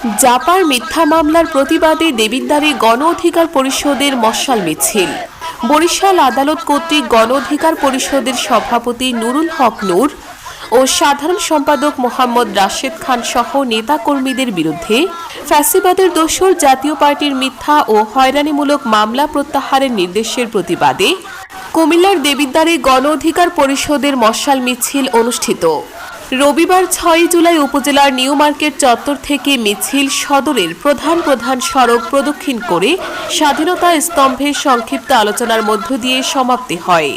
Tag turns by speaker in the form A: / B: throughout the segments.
A: জাপার মিথ্যা মামলার প্রতিবাদে দেবিদ্বারে গণ অধিকার পরিষদের মশাল মিছিল। বরিশাল আদালত কর্তৃক গণ অধিকার পরিষদের সভাপতি নুরুল হক নূর ও সাধারণ সম্পাদক মোহাম্মদ রাশেদ খান সহ নেতাকর্মীদের বিরুদ্ধে ফ্যাসিবাদের দোসর জাতীয় পার্টির মিথ্যা ও হয়রানিমূলক মামলা প্রত্যাহারের নির্দেশের প্রতিবাদে কুমিল্লার দেবিদ্বারে গণ অধিকার পরিষদের মশাল মিছিল অনুষ্ঠিত। রবিবার ছয় জুলাই উপজেলার নিউ মার্কেট চত্বর থেকে মিছিল সদরের প্রধান প্রধান সড়ক প্রদক্ষিণ করে স্বাধীনতা স্তম্ভের সংক্ষিপ্ত আলোচনার মধ্য দিয়ে সমাপ্তি হয়।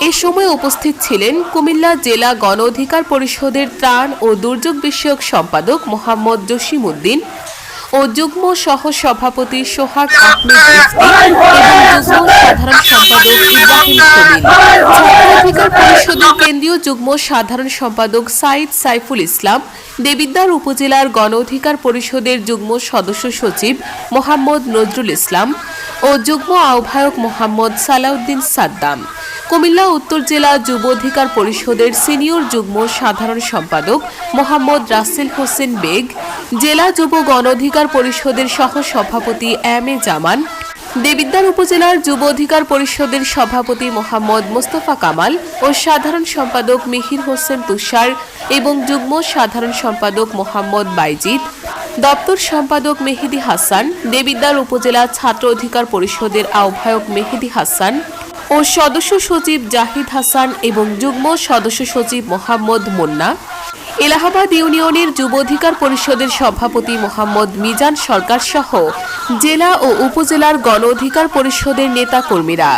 A: এ সময় উপস্থিত ছিলেন কুমিল্লা জেলা গণ অধিকার পরিষদের ত্রাণ ও দুর্যোগ বিষয়ক সম্পাদক মোহাম্মদ জসিম উদ্দিন ও যুগ্ম সহ সভাপতি সোহাগ আহমেদ এবং সাধারণ সম্পাদক ইব্রাহিম কেন্দ্রীয় যুগ্ম সাধারণ সম্পাদক সাইদ সাইফুল ইসলাম, দেবিদ্বার উপজেলার গণ অধিকার পরিষদের যুগ্ম সদস্য সচিব মোহাম্মদ নজরুল ইসলাম ও যুগ্ম আহ্বায়ক মোহাম্মদ সালাউদ্দিন সাদ্দাম। কুমিল্লা উত্তর জেলা যুব অধিকার পরিষদের সিনিয়র যুগ্ম সাধারণ সম্পাদক মোহাম্মদ রাসেল হোসেন বেগ, জেলা যুব গণ অধিকার পরিষদের সহ সভাপতি এম এ জামান দেবিদ্বার উপজেলার যুব অধিকার পরিষদের সভাপতি মোহাম্মদ মোস্তফা কামাল ও সাধারণ সম্পাদক মিহির হোসেন তুষার এবং যুগ্ম সাধারণ সম্পাদক মোহাম্মদ বাইজিদ, দপ্তর সম্পাদক মেহেদি হাসান, দেবিদ্বার উপজেলা ছাত্র অধিকার পরিষদের আহ্বায়ক মেহেদি হাসান ও সদস্য সচিব জাহিদ হাসান এবং যুগ্ম সদস্য সচিব মোহাম্মদ মুন্না, এলাহাবাদ ইউনিয়নের যুব অধিকার পরিষদের সভাপতি মোহাম্মদ মিজান সরকার সহ জেলা ও উপজেলার গণ অধিকার পরিষদের নেতাকর্মীরা।